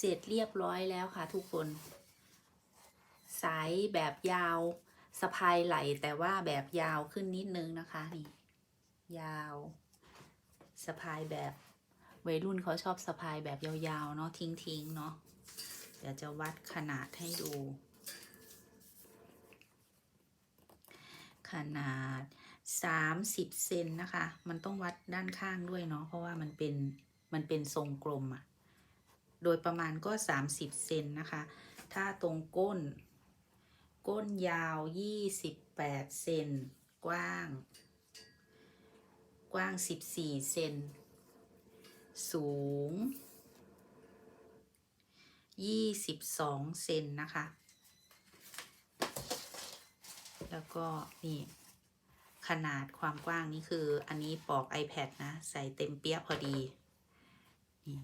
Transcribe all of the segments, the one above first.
เสร็จเรียบร้อยแล้วค่ะทุกคน สายแบบยาวสะพายไหลแต่ว่าแบบยาวขึ้นนิดนึงนะคะนี่ยาวสะพายแบบวัยรุ่นเขาชอบสะพายแบบยาวๆเนาะทิ้งๆเนาะเดี๋ยวจะวัดขนาดให้ดู ขนาด 30 เซนนะคะ มันต้องวัดด้านข้างด้วยเนาะเพราะว่ามันเป็นมันเป็นทรงกลมอะ โดยประมาณก็ 30 เซนนะคะ ถ้าตรงก้น ก้นยาว 28 เซน กว้าง กว้าง 14 เซน สูง 22 เซนนะคะ แล้วก็นี่ขนาดความกว้างนี่คืออันนี้ปอก iPad นะ ใส่เต็มเปี้ยพอดี นี่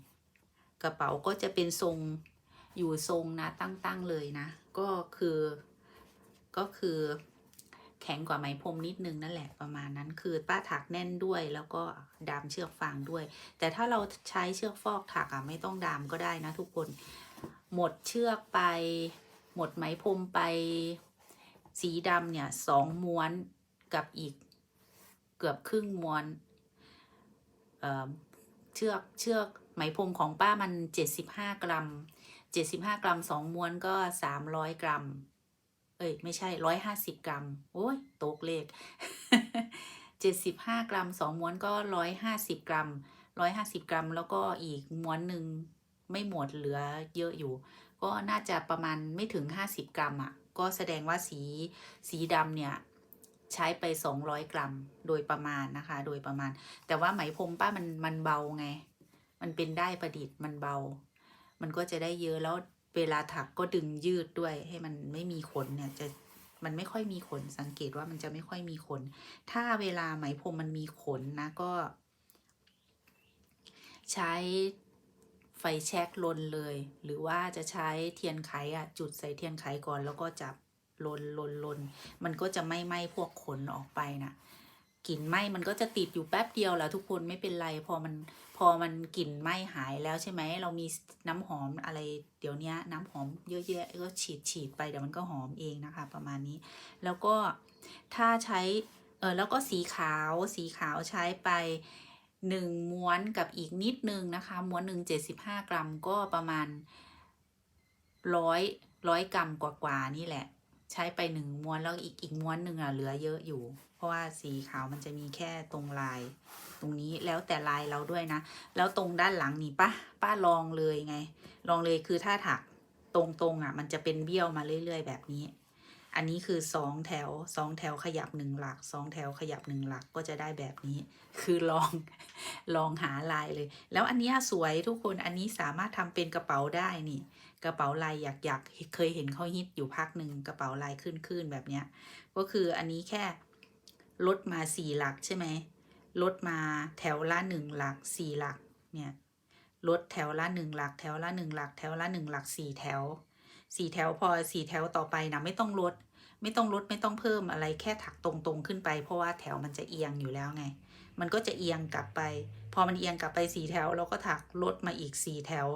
กระเป๋าก็จะเป็นทรงอยู่ทรงนะตั้งๆเลยนะ ก็คือก็คือแข็งกว่าไหมพรมนิดนึงนั่นแหละประมาณนั้น คือป้าถักแน่นด้วยแล้วก็ดามเชือกฟางด้วย แต่ถ้าเราใช้เชือกฟอกถักอะไม่ต้องดามก็ได้นะทุกคน หมดเชือกไป หมดไหมพรมไปสีดำเนี่ยสองม้วนกับอีกเกือบครึ่งม้วนเอ่อเชือกเชือก ไหมพรมของป้ามัน 75 กรัม 75 กรัมสองม้วนก็ 300 กรัม เอ้ย ไม่ใช่ 150 กรัม โอ้ยตกเลข 75 กรัมสองม้วนก็ 150 กรัม 150 กรัม แล้วก็อีกม้วนหนึ่งไม่หมดเหลือเยอะอยู่ ก็น่าจะประมาณไม่ถึง 50 กรัมอะ่ะ ก็แสดงว่าสีสีดำเนี่ยใช้ไป 200 กรัม โดยประมาณนะคะ โดยประมาณ แต่ว่าไหมพรมป้ามันมันเบาไง มันเป็นได้ประดิษฐ์มันเบา มันก็จะได้เยอะแล้วเวลาถักก็ดึงยืดด้วย ให้มันไม่มีขนเนี่ยจะมันไม่ค่อยมีขนสังเกตว่ามันจะไม่ค่อยมีขน ถ้าเวลาไหมพรมมันมีขนนะก็ ใช้ไฟแช็กลนเลย หรือว่าจะใช้เทียนไขอะจุดใส่เทียนไขก่อนแล้วก็จับลนลนลนมันก็จะไม่ไหม้พวกขนออกไปนะ กลิ่นไหม้มันก็จะติดอยู่แป๊บเดียวแหล้วทุกคนไม่เป็นไรพอมันพอมันกลิ่นไหม้หายแล้วใช่ไหมเรามีน้ำหอมอะไรเดี๋ยวนี้น้ำหอมเยอะแยะก็ฉีดฉีดไปเดี๋ยวมันก็หอมเองนะคะ ประมาณนี้ แล้วก็ถ้าใช้เออแล้วก็สีขาวสีขาวใช้ไปหนึ่งม้วนกับอีกนิดนึงนะคะม้วนหนึ่งเจ็ดสิบห้ากรัมก็ประมาณร้อยร้อยกรัมกว่าๆนี่แหละ ใช้ไปหนึ่งม้วนแล้วอีกอีกม้วนหนึ่งอะเหลือเยอะอยู่ เพราะว่าสีขาวมันจะมีแค่ตรงลาย ตรงนี้แล้วแต่ลายเราด้วยนะ แล้วตรงด้านหลังนี่ป้าป้าลองเลยไง ลองเลยคือถ้าถักตรงๆอะ มันจะเป็นเบี้ยวมาเรื่อย ๆ แบบนี้ อันนี้คือสองแถวสองแถวขยับหนึ่งหลักสองแถวขยับหนึ่งหลักก็จะได้แบบนี้ คือลองลองหาลายเลย แล้วอันเนี้ยสวยทุกคนอันนี้สามารถทำเป็นกระเป๋าได้นี่ กระเป๋าลายอยากอยากเคยเห็นเขาฮิตอยู่พักหนึ่งกระเป๋าลายขึ้นขึ้นแบบเนี้ยก็คืออันนี้แค่ลดมาสี่หลักใช่ไหมลดมาแถวละหนึ่งหลักสี่หลักเนี่ยลดแถวละหนึ่งหลัก แถวละหนึ่งหลัก แถวละหนึ่งหลักสี่แถว สี่แถวพอสี่แถวต่อไปนะไม่ต้องลด ไม่ต้องลดไม่ต้องเพิ่มอะไรแค่ถักตรงๆขึ้นไป เพราะว่าแถวมันจะเอียงอยู่แล้วไง มันก็จะเอียงกลับไป พอมันเอียงกลับไปสี่แถวเราก็ถักลดมาอีกสี่แถว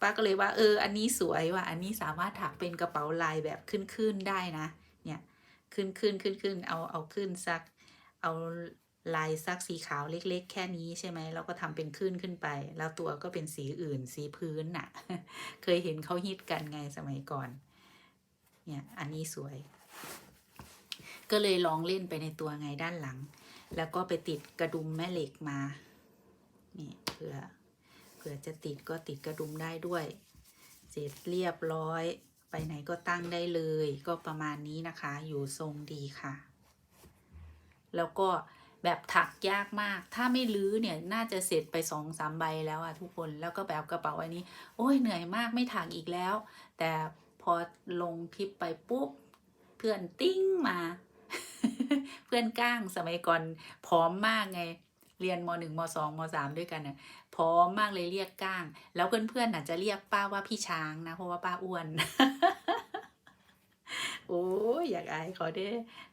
ป้าก็เลยว่าเออ อันนี้สวยว่ะอันนี้สามารถถักเป็นกระเป๋าลายแบบขึ้นขึ้นๆได้นะ เนี่ยขึ้นขึ้นขึ้นขึ้นเอาเอาขึ้นสัก เอา ลายสักสีขาวเล็ก ๆ แค่นี้ใช่ไหมแล้วก็ทำเป็นขึ้นขึ้นไป แล้วตัวก็เป็นสีอื่นสีพื้นน่ะ เคยเห็นเขาฮิตกันไงสมัยก่อน เนี่ยอันนี้สวย ก็เลยลองเล่นไปในตัวไงด้านหลัง แล้วก็ไปติดกระดุมแม่เหล็กมา นี่เผื่อเผื่อจะติดก็ติดกระดุมได้ด้วย เสร็จเรียบร้อย ไปไหนก็ตั้งได้เลย ก็ประมาณนี้นะคะ อยู่ทรงดีค่ะ แล้วก็ แบบถักยากมาก ถ้าไม่ลื้อเนี่ยน่าจะเสร็จไปสองสามใบแล้วอะทุกคนแล้วก็แบบกระเป๋าอันนี้ โอ้ยเหนื่อยมากไม่ถักอีกแล้ว แต่พอลงคลิปไปปุ๊บเพื่อนติ้งมา เพื่อนก้างสมัยก่อนพร้อมมากไงเรียนมหนึ่งมสองมสามด้วยกันน่ะพร้อมมากเลยเรียกก้าง แล้วเพื่อนๆน่ะจะเรียกป้าว่าพี่ช้างนะเพราะว่าป้าอ้วน โอ้ยอยากอายเขาเด้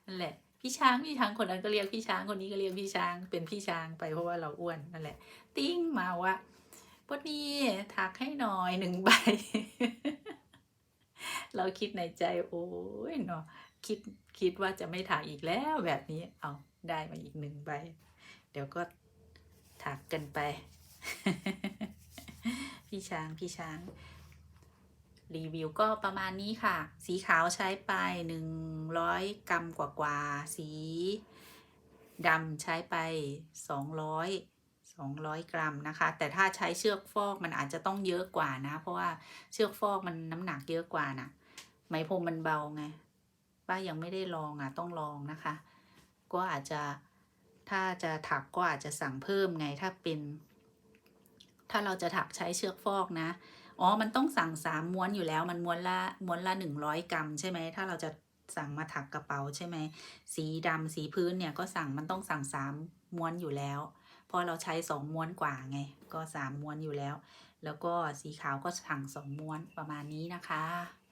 นั่นแหละ พี่ช้างพี่ช้างคนนั้นก็เรียกพี่ช้างคนนี้ก็เรียกพี่ช้าง เป็นพี่ช้างไปเพราะว่าเราอ้วนนั่นแหละ ติ้งมาว่าปนี่ถักให้หน่อยหนึ่งใบ เราคิดในใจ โอ้ยเนาะคิดคิดว่าจะไม่ถักอีกแล้วแบบนี้ เอาได้มาอีกหนึ่งใบ เดี๋ยวก็ถักกันไป พี่ช้างพี่ช้าง รีวิวก็ประมาณนี้ค่ะ สีขาวใช้ไปหนึ่งร้อยกรัมกว่าๆสีดำใช้ไปสองร้อยสองร้อยกรัมนะคะ แต่ถ้าใช้เชือกฟอกมันอาจจะต้องเยอะกว่านะ เพราะว่าเชือกฟอกมันน้ำหนักเยอะกว่านะไหมพรมมันเบาไงป้ายังไม่ได้ลองอะต้องลองนะคะ ก็อาจจะถ้าจะถักก็อาจจะสั่งเพิ่มไงถ้าเป็น ถ้าเราจะถักใช้เชือกฟอกนะ อ๋อ มันต้องสั่งสามม้วนอยู่แล้ว มันม้วนละม้วนละหนึ่งร้อยกรัมใช่ไหม ถ้าเราจะสั่งมาถักกระเป๋าใช่ไหม สีดำสีพื้นเนี่ยก็สั่งมันต้องสั่งสามม้วนอยู่แล้วเพราะเราใช้สองม้วนกว่าไง ก็สามม้วนอยู่แล้ว แล้วก็สีขาวก็สั่งสองม้วนประมาณนี้นะคะ